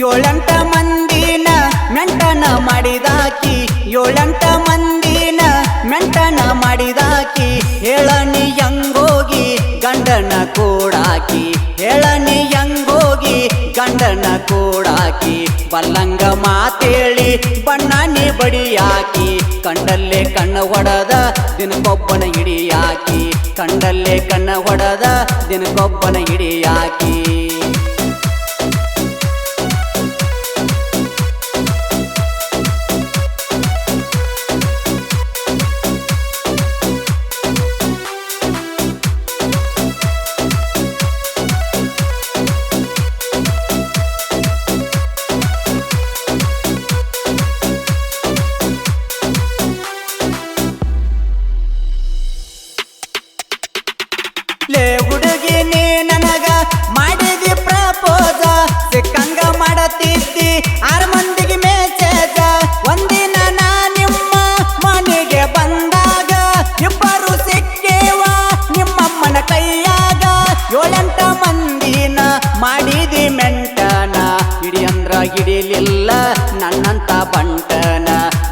ಏಳೆಂಟ ಮಂದಿನ ಮೆಂಟನ ಮಾಡಿದಾಕಿ, ಏಳೆಂಟ ಮಂದಿನ ಮೆಂಟನ ಮಾಡಿದಾಕಿ ಹೇಳನಿ ಯಂಗೋಗಿ ಗಂಡನ ಕೂಡಾಕಿ ಹೇಳನಿ ಯಂಗೋಗಿ ಗಂಡನ ಕೂಡಾಕಿ, ಬಲ್ಲಂಗ ಮಾತೇಳಿ ಬಣ್ಣನಿ ಬಡಿಯಾಕಿ, ಕಂಡಲ್ಲೇ ಕಣ್ಣ ಹೊಡೆದ ದಿನಕ್ಕೊಬ್ಬನ ಹಿಡಿಯಾಕಿ, ಕಂಡಲ್ಲೇ ಕಣ್ಣ ಹೊಡೆದ ದಿನಕ್ಕೊಬ್ಬನ ಹಿಡಿಯಾಕಿ.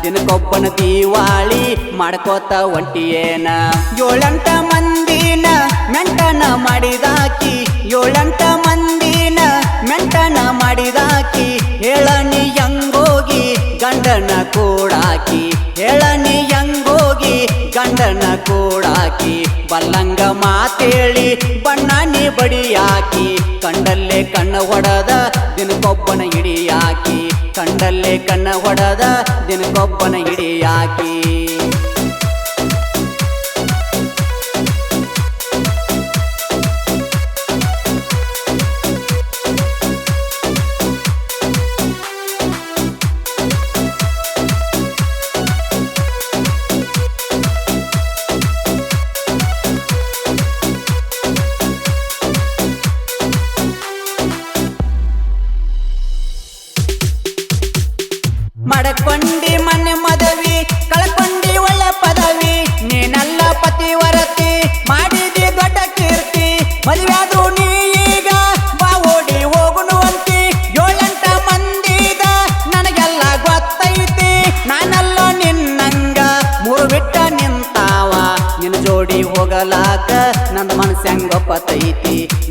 ದಿನಕ್ಕೊಬ್ಬನ ದೀವಾಳಿ ಮಾಡ್ಕೋತ ಒಂಟಿಯೇನ? ಏಳೆಂಟ ಮಂದಿನ ಮೆಂಟನ ಮಾಡಿದಾಕಿ, ಏಳೆಂಟ ಮಂದಿನ ಮೆಂಟನ ಮಾಡಿದಾಕಿ ಹೇಳನಿ ಯಂಗೋಗಿ ಗಂಡನ ಕೂಡಾಕಿ ಹೇಳನಿ ಯಂಗೋಗಿ ಗಂಡನ ಕೂಡಾಕಿ, ಬಲ್ಲಂಗ ಮಾತೇಳಿ ಬಣ್ಣನಿ ಬಡಿಯಾಕಿ, ಕಂಡಲ್ಲೇ ಕಣ್ಣ ಹೊಡದ ದಿನಕ್ಕೊಬ್ಬನ ಹಿಡಿಯಾಕಿ. ಕಂಡಲ್ಲೇ ಕಣ್ಣ ಹೊಡದ ದಿನಕ್ಕೊಬ್ಬನ ಹಿಡಿಯಾಕಿ.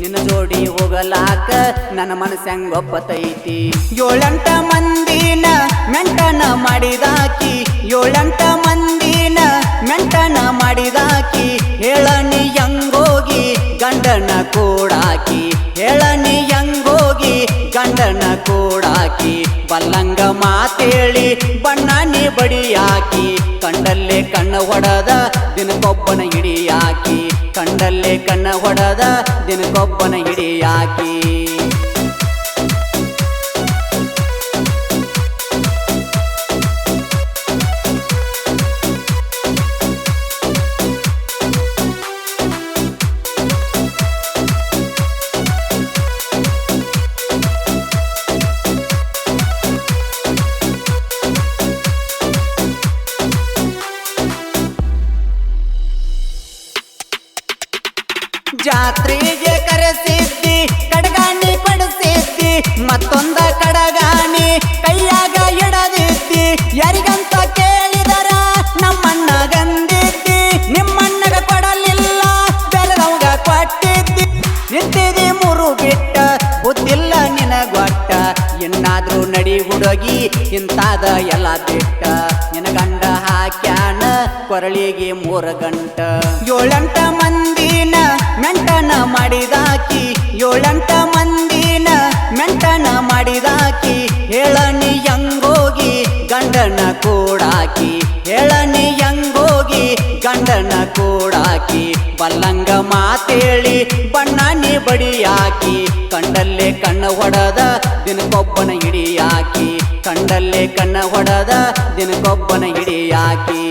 ನಿನ್ನ ಜೋಡಿ ಹೋಗಲಾಕ ನನ್ನ ಮನಸ್ಸು ಹೆಂಗೊಪ್ಪತೈತಿ ಏಳೆಂಟ ಮಂದಿನ ಮೆಂಟನ ಮಾಡಿದಾಕಿ, ಏಳೆಂಟ ಮಂದಿನ ಮೆಂಟನ ಮಾಡಿದಾಕಿ, ಹೇಳನಿ ಯಂಗೋಗಿ ಗಂಡನ ಕೂಡಾಕಿ, ಹೇಳನಿ ಯಂಗೋಗಿ ಗಂಡನ ಕೂಡಾಕಿ, ಬಲ್ಲಂಗ ಮಾತೇಳಿ ಬಣ್ಣನಿ ಬಡಿಯಾಕಿ, ಕಂಡಲ್ಲೇ ಕಣ್ಣ ಒಡದ ದಿನಕ್ಕೊಬ್ಬನ ಹಿಡಿಯಾಕಿ. ಕಂಡಲ್ಲೇ ಕಣ್ಣ ಹೊಡದ ದಿನಕ್ಕೊಬ್ಬನ ಹಿಡಿಯಾಕಿ. ಹುಡುಗಿ ಇಂತಾದ ಎಲ್ಲ ಬಿಟ್ಟ ನಿನ ಗಂಡ ಹಾಕ್ಯಾನ ಕೊರಳಿಗೆ ಮೂರ ಗಂಟ. ಏಳೆಂಟ ಮಂದಿನ ಮೆಂಟನ ಮಾಡಿದಾಕಿ. ಏಳೆಂಟ ಮಂದಿನ ಮೆಂಟನ ಮಾಡಿದಾಕಿ. ಹೇಳನಿ ಯಂಗೋಗಿ ಗಂಡನ ಕೂಡಾಕಿ. ಹೇಳನಿ ಯಂಗೋಗಿ ಗಂಡನ ಕೂಡಾಕಿ ಬಲ್ಲಂಗ ಮಾತೇಳಿ, ಬಣ್ಣಾನಿ ಬಡಿಯಾಕಿ, ಕಂಡಲ್ಲೇ ಕಣ್ಣ ಹೊಡದ ದಿನಕೊಬ್ಬನ ಹಿಡಿಯಾಕಿ, ಕಂಡಲ್ಲೇ ಕಣ್ಣ ಹೊಡದ ಹಿಡಿ ಹಿಡಿಯಾಕಿ.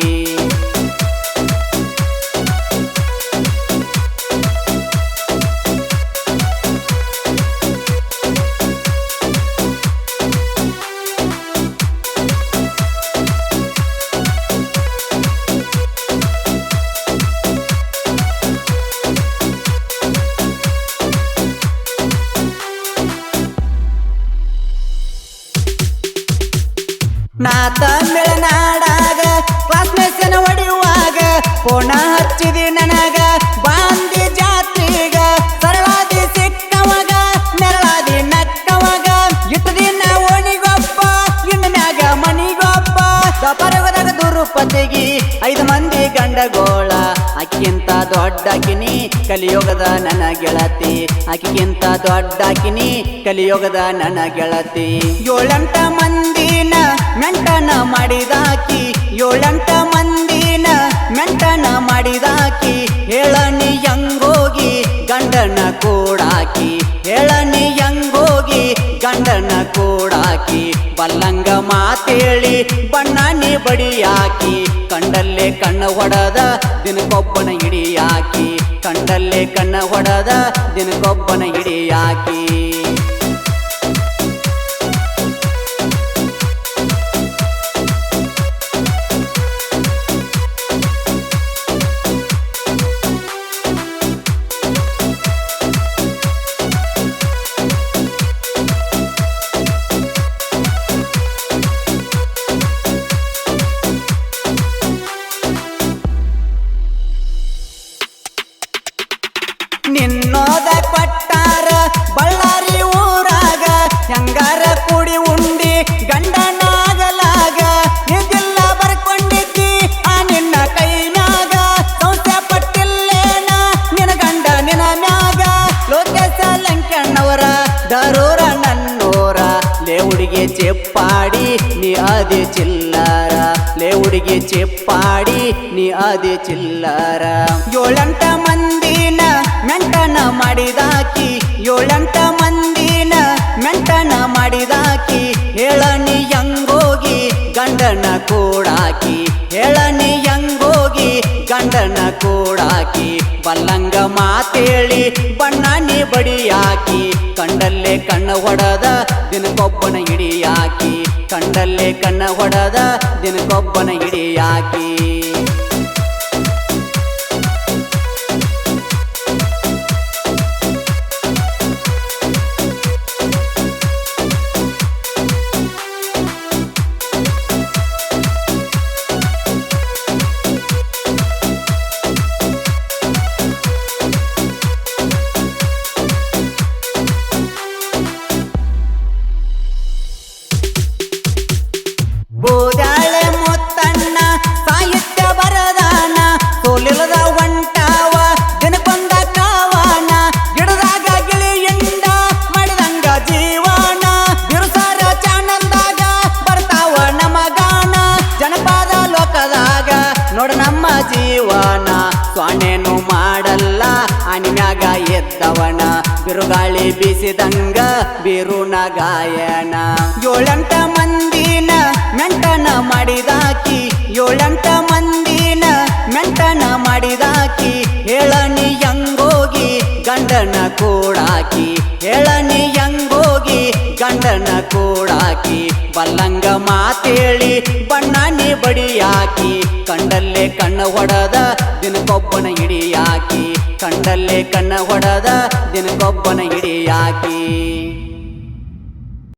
ತಮಿಳುನಾಡಾಗ ಕ್ಲಾಸ್ ಮೆಸ್ಸನ ಹೊಡೆಯುವಾಗ, ಕೋಣ ಹಚ್ಚಿದಿ ನನಗ ಬಾಂದಿ ಜಾತ್ರಿಗ, ಸರಳಾದಿ ಸಿಕ್ಕವಾಗ, ನೆರಳಾದಿ ನಕ್ಕವಾಗ ಇಟ್ಟದಿ ದಿನ ಓಣಿಗೊಪ್ಪ ಇನ್ನು ಮನಿಗೊಬ್ಬ ದಪರಗದಾಗ ದುರುಪತಿಗಿ, ಐದು ಮಂದಿ ಗಂಡಗೋಳ ಅಕ್ಕಿಂತ ದೊಡ್ಡಾಕಿನಿ ಕಲಿಯೋಗದ ನನ್ನ ಗೆಳತಿ. ಅಕ್ಕಿಗಿಂತ ದೊಡ್ಡಾಕಿನಿ ಕಲಿಯೋಗದ ನನ್ನ ಗೆಳತಿ. ಏಳೆಂಟ ಮಂದಿನ ಮೆಂಟನ ಮಾಡಿದಾಕಿ. ಏಳೆಂಟ ಮಂದಿನ ಮೆಂಟನ ಮಾಡಿದಾಕಿ. ಹೇಳನಿ ಯಂಗೋಗಿ ಗಂಡನ ಕೂಡಾಕಿ. ಹೇಳನಿ ಯಂಗೋಗಿ ಗಂಡನ ಕೂಡಾಕಿ. ಬಲ್ಲಂಗ ಮಾತೇಳಿ ಬಣ್ಣನಿ ಬಡಿಯಾಕಿ. ಕಣ್ಣ ಹೊಡದ ದಿನಕ್ಕೊಬ್ಬನ ಹಿಡಿಯಾಕಿ ಕಂಡಲ್ಲೇ ಕಣ್ಣ ಹೊಡದ ದಿನಕ್ಕೊಬ್ಬನ ಹಿಡಿಯಾಕಿ ಹುಡುಗಿ ಚೆಪ್ಪಾಡಿ ನೀ ಅದೇ ಚಿಲ್ಲರ. ಏಳೆಂಟ ಮಂದಿನ ಮೆಂಟನ ಮಾಡಿದಾಕಿ, ಏಳೆಂಟ ಮಂದಿನ ಮೆಂಟನ ಮಾಡಿದಾಕಿ, ಹೇಳನಿ ಹೋಗಿ ಗಂಡನ ಕೂಡಾಕಿ, ಹೇಳನಿ ಯಂಗೋಗಿ ಗಂಡನ ಕೂಡಾಕಿ, ಬಲ್ಲಂಗ ಮಾತೇಳಿ ಬಣ್ಣಾನಿ ಬಡಿಯಾಕಿ, ಕಂಡಲ್ಲೇ ಕಣ್ಣ ಹೊಡದ ದಿನಕ್ಕೊಬ್ಬನ ಹಿಡಿಯಾಕಿ. ಕಂಡಲ್ಲೇ ಕಣ್ಣ ಹೊಡೆದ ದಿನಕ್ಕೊಬ್ಬನ ಹಿಡಿಯಾಕಿ. ಎದ್ದವನ ಬಿರುಗಾಳಿ ಬೀಸಿದಂಗ ಬಿರುನ ಗಾಯನ. ಏಳೆಂಟ ಮಂದಿನ ಮೆಂಟನ ಮಾಡಿದಾಕಿ. ಏಳೆಂಟ ಮಂದಿನ ಮೆಂಟನ ಮಾಡಿದಾಕಿ. ಹೇಳನಿ ಯಂಗೋಗಿ ಗಂಡನ ಕೂಡಾಕಿ. ಹೇಳನಿ ಯಂಗೋಗಿ ಗಂಡನ ಕೂಡಾಕಿ. ಬಲ್ಲಂಗ ಮಾತೇಳಿ ಬಣ್ಣಾನಿ ಬಡಿಯಾಕಿ. ಕಂಡಲ್ಲೇ ಕಣ್ಣ ಹೊಡೆದ ದಿನಕ್ಕೊಬ್ಬನ ಹಿಡಿಯಾಕಿ. ಕಂಡಲ್ಲೇ ಕಣ್ಣ ಹೊಡದ ದಿನಕ್ಕೊಬ್ಬನ ಹಿಡಿಯಾಕಿ.